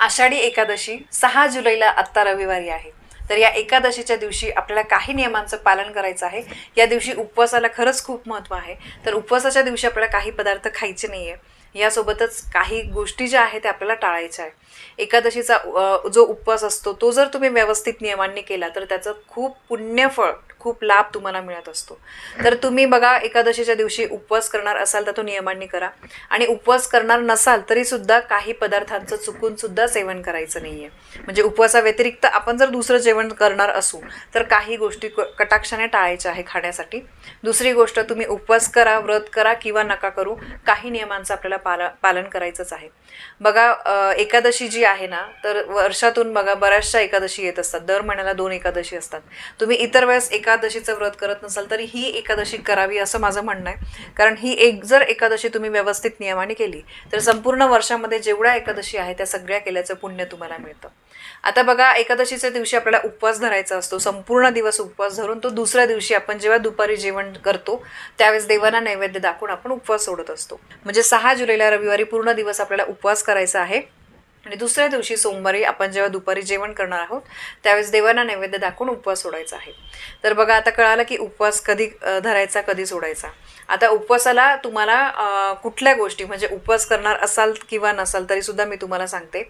आषाढी एकादशी सहा जुलैला आत्ता रविवारी आहे. तर या एकादशीच्या दिवशी आपल्याला काही नियमांचं पालन करायचं आहे. या दिवशी उपवासाला खरंच खूप महत्त्व आहे. तर उपवासाच्या दिवशी आपल्याला काही पदार्थ खायचे नाही आहे यासोबतच काही गोष्टी ज्या आहेत त्या आपल्याला टाळायच्या आहे एकादशीचा जो उपवास असतो तो जर तुम्ही व्यवस्थित नियमांनी केला तर त्याचं खूप पुण्यफळ खूप लाभ तुम्हाला मिळत असतो. तर तुम्ही बघा एकादशीच्या दिवशी उपवास करणार असाल तर तो नियमांनी करा. आणि उपवास करणार नसाल तरी सुद्धा काही पदार्थांचं चुकून सुद्धा सेवन करायचं नाहीये. म्हणजे उपवासाव्यतिरिक्त आपण जर दुसरं जेवण करणार असू तर काही गोष्टी क- कटाक्षाने टाळायच्या आहे खाण्यासाठी. दुसरी गोष्ट तुम्ही उपवास करा व्रत करा किंवा नका करू काही नियमांचं आपल्याला पाला पालन करायचंच आहे. बघा एकादशी जी आहे ना तर वर्षातून बघा बऱ्याचशा एकादशी येत असतात. दर महिन्याला दोन एकादशी असतात. तुम्ही इतर वेळेस एकादशीचं व्रत करत नसाल तरी ही एकादशी करावी असं माझं म्हणणं आहे. कारण ही एक जर एकादशी तुम्ही व्यवस्थित नियमाने केली तर संपूर्ण वर्षामध्ये जेवढ्या एकादशी आहे त्या सगळ्या केल्याचं पुण्य तुम्हाला मिळतं. आता बघा एकादशीच्या दिवशी आपल्याला उपवास धरायचा असतो. संपूर्ण दिवस उपवास धरून तो दुसऱ्या दिवशी आपण जेव्हा दुपारी जेवण करतो त्यावेळेस देवांना नैवेद्य दाखवून आपण उपवास सोडत असतो. म्हणजे सहा जुलै ठरलेल्या रविवारी पूर्ण दिवस आपल्याला उपवास करायचा आहे. आणि दुसऱ्या दिवशी सोमवारी आपण जेव्हा दुपारी जेवण करणार आहोत त्यावेळेस देवांना नैवेद्य दाखवून उपवास सोडायचा आहे. तर बघा आता कळालं की उपवास कधी धरायचा कधी सोडायचा. आता उपवासाला तुम्हाला कुठल्या गोष्टी म्हणजे उपवास करणार असाल किंवा नसाल तरीसुद्धा मी तुम्हाला सांगते.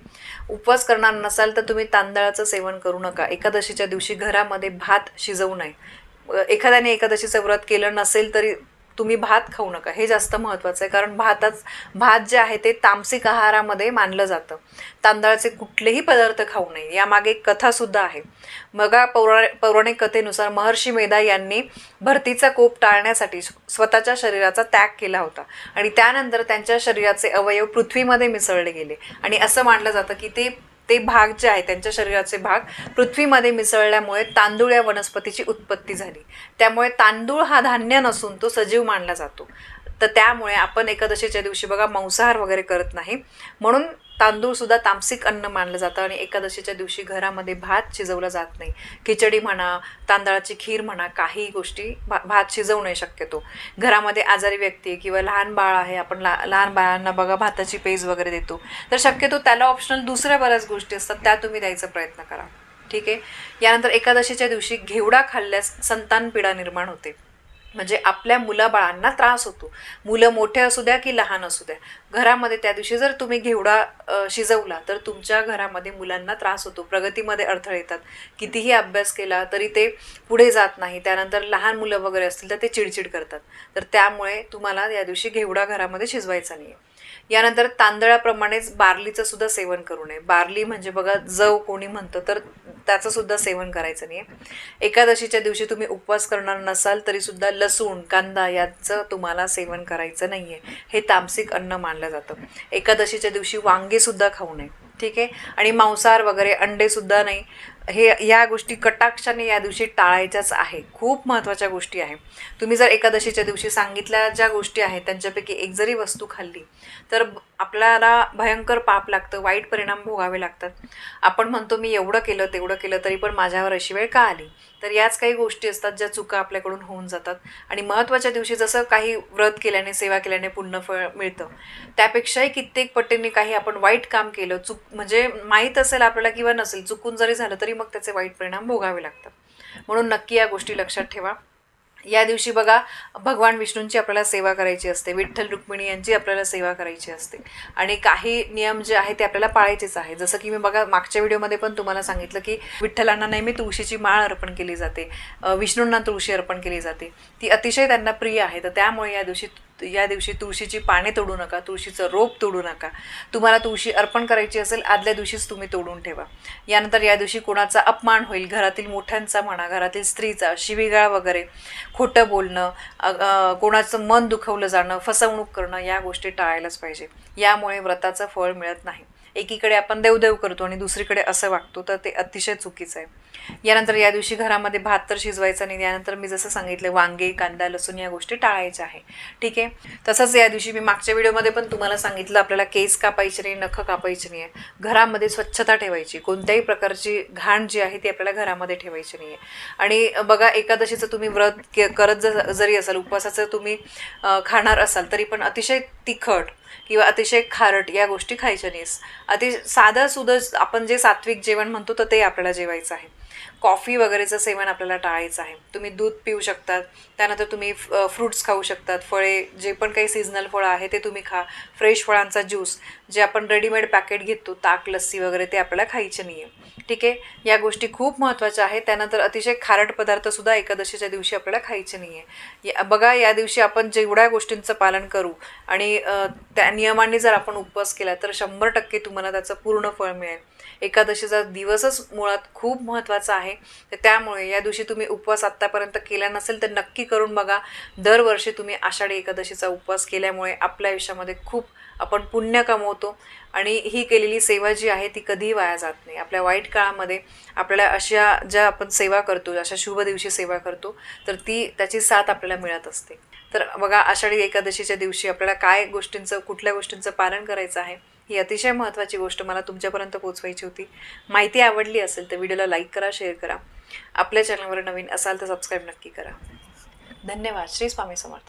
उपवास करणार नसाल तर तुम्ही तांदळाचं सेवन करू नका. एकादशीच्या दिवशी घरामध्ये भात शिजवू नये. एखाद्याने एकादशीचं व्रत केलं नसेल तरी तुम्ही भात खाऊ नका. हे जास्त महत्त्वाचं आहे. कारण भातच भात जे आहे ते तामसिक आहारामध्ये मानलं जातं. तांदळाचे कुठलेही पदार्थ खाऊ नये. यामागे एक कथासुद्धा आहे. मगा पौरा पौराणिक कथेनुसार महर्षी मेधा यांनी भरतीचा कोप टाळण्यासाठी स्वतःच्या शरीराचा त्याग केला होता. आणि त्यानंतर त्यांच्या शरीराचे अवयव पृथ्वीमध्ये मिसळले गेले. आणि असं मानलं जातं की ते ते भाग जे आहे त्यांच्या शरीराचे भाग पृथ्वीमध्ये मिसळल्यामुळे तांदूळ या वनस्पतीची उत्पत्ती झाली. त्यामुळे तांदूळ हा धान्य नसून तो सजीव मानला जातो. तर त्यामुळे आपण एकादशीच्या दिवशी बघा मांसाहार वगैरे करत नाही. म्हणून तांदूळसुद्धा तामसिक अन्न मानलं जातं आणि एकादशीच्या दिवशी घरामध्ये भात शिजवला जात नाही. खिचडी म्हणा तांदळाची खीर म्हणा काही गोष्टी भा भात शिजवू नये शक्यतो. घरामध्ये आजारी व्यक्ती किंवा लहान बाळ आहे आपण ला लहान बाळांना बघा भाताची पेज वगैरे देतो. तर शक्यतो त्याला ऑप्शनल दुसऱ्या बऱ्याच गोष्टी असतात त्या तुम्ही द्यायचा प्रयत्न करा. ठीक आहे? यानंतर एकादशीच्या दिवशी घेवडा खाल्ल्यास संतान पिढा निर्माण होते. म्हणजे आपल्या मुलाबाळांना त्रास होतो. मुलं मोठे असू द्या की लहान असू द्या. घरामध्ये त्या दिवशी जर तुम्ही घेवडा शिजवला तर तुमच्या घरामध्ये मुलांना त्रास होतो. प्रगतीमध्ये अडथळे येतात. कितीही अभ्यास केला तरी ते पुढे जात नाही. त्यानंतर लहान मुलं वगैरे असतील तर ते चिडचिड करतात. तर त्यामुळे तुम्हाला या दिवशी घेवडा घरामध्ये शिजवायचा नाही आहे यानंतर तांदळाप्रमाणेच बार्लीचं सुद्धा सेवन करू नये. बार्ली म्हणजे बघा जव कोणी म्हणतं तर त्याचं सुद्धा सेवन करायचं नाही एकादशीच्या दिवशी तुम्ही उपवास करणार नसाल तरी सुद्धा लसूण कांदा याचं तुम्हाला सेवन करायचं नाही आहे हे तामसिक अन्न मानलं जातं. एकादशीच्या दिवशी वांगे सुद्धा खाऊ नये. ठीक आहे? आणि मांसाहार वगैरे अंडे सुद्धा नाही. हे या गोष्टी कटाक्षाने या दिवशी टाळायच्याच आहे खूप महत्त्वाच्या गोष्टी आहे. तुम्ही जर एकादशीच्या दिवशी सांगितल्या ज्या गोष्टी आहेत त्यांच्यापैकी एक जरी वस्तू खाल्ली तर आपल्याला भयंकर पाप लागतं वाईट परिणाम भोगावे लागतात. आपण म्हणतो मी एवढं केलं तेवढं केलं तरी पण माझ्यावर अशी वेळ का आली? तर याच काही गोष्टी असतात ज्या चुका आपल्याकडून होऊन जातात. आणि महत्त्वाच्या दिवशी जसं काही व्रत केल्याने सेवा केल्याने पुण्यफळ मिळतं त्यापेक्षाही कित्येक पटींनी काही आपण वाईट काम केलं चुक म्हणजे माहीत असेल आपल्याला किंवा नसेल चुकून जरी झालं तरी मग त्याचे वाईट परिणाम भोगावे लागतात. म्हणून नक्की या गोष्टी लक्षात ठेवा. या दिवशी बघा भगवान विष्णूंची आपल्याला सेवा करायची असते. विठ्ठल रुक्मिणी यांची आपल्याला सेवा करायची असते. आणि काही नियम जे आहे ते आपल्याला पाळायचेच आहे जसं की मी बघा मागच्या व्हिडिओमध्ये पण तुम्हाला सांगितलं की विठ्ठलांना नेहमी तुळशीची माळ अर्पण केली जाते. विष्णूंना तुळशी अर्पण केली जाते. ती अतिशय त्यांना प्रिय आहे. तर त्यामुळे या दिवशी या दिवशी तुळशीची पाने तोडू नका तुळशीचं रोप तोडू नका. तुम्हाला तुळशी अर्पण करायची असेल आदल्या दिवशीच तुम्ही तोडून ठेवा. यानंतर या दिवशी कोणाचा अपमान होईल घरातील मोठ्यांचा म्हणा घरातील स्त्रीचा शिवीगाळ वगैरे खोटं बोलणं कोणाचं मन दुखवलं जाणं फसवणूक करणं या गोष्टी टाळायलाच पाहिजे. यामुळे व्रताचं फळ मिळत नाही. एकीकडे आपण देवदेव करतो आणि दुसरीकडे असं वागतो तर ते अतिशय चुकीचं आहे. यानंतर या दिवशी घरामध्ये भात तर शिजवायचा नाही. यानंतर मी जसं सांगितलं वांगे कांदा लसूण या गोष्टी टाळायच्या आहे. ठीक आहे? तसंच या दिवशी मी मागच्या व्हिडिओमध्ये पण तुम्हाला सांगितलं आपल्याला केस कापायचे नाही नखं कापायची नाही आहे. घरामध्ये स्वच्छता ठेवायची. कोणत्याही प्रकारची घाण जी आहे ती आपल्याला घरामध्ये ठेवायची नाही आहे. आणि बघा एकादशीचं तुम्ही व्रत के करत ज- जरी असाल उपवासाचं तुम्ही खाणार असाल तरी पण अतिशय तिखट किंवा अतिशय खारट या गोष्टी खायच्या नाहीस. अति साधं सुधं आपण जे सात्विक जेवण म्हणतो तर ते आपल्याला जेवायचं आहे. कॉफी वगैरेचं सेवन आपल्याला टाळायचं आहे. तुम्ही दूध पिऊ शकतात त्यानंतर तुम्ही फ्रूट्स खाऊ शकतात. फळे जे पण काही सीझनल फळं आहे ते तुम्ही खा. फ्रेश फळांचा ज्यूस जे आपण रेडीमेड पॅकेट घेतो ताक लस्सी वगैरे ते आपल्याला खायचे नाही आहे ठीक आहे? या गोष्टी खूप महत्त्वाच्या आहेत. त्यानंतर अतिशय खारट पदार्थसुद्धा एकादशीच्या दिवशी आपल्याला खायचे नाही आहे बघा या दिवशी आपण जेवढ्या गोष्टींचं पालन करू आणि त्या नियमांनी जर आपण उपवास केला तर शंभर टक्के तुम्हाला त्याचं पूर्ण फळ मिळेल. एकादशीचा दिवसच मुळात खूप महत्त्वाचा आहे. तर त्यामुळे या दिवशी तुम्ही उपवास आत्तापर्यंत केला नसेल तर नक्की करून बघा. दरवर्षी तुम्ही आषाढी एकादशीचा उपवास केल्यामुळे आपल्या आयुष्यामध्ये खूप आपण पुण्य कमवतो. आणि ही केलेली सेवा जी आहे ती कधीही वाया जात नाही. आपल्या वाईट काळामध्ये आपल्याला अशा ज्या आपण सेवा करतो अशा शुभ दिवशी सेवा करतो तर ती त्याची साथ आपल्याला मिळत असते. तर बघा आषाढी एकादशीच्या दिवशी आपल्याला काय गोष्टींचं कुठल्या गोष्टींचं पालन करायचं आहे ही अतिशय महत्त्वाची गोष्ट मला तुमच्यापर्यंत पोहोचवायची होती. माहिती आवडली असेल तर व्हिडिओला लाईक करा शेअर करा. आपल्या चॅनलवर नवीन असाल तर सबस्क्राईब नक्की करा. धन्यवाद. श्री स्वामी समर्थ.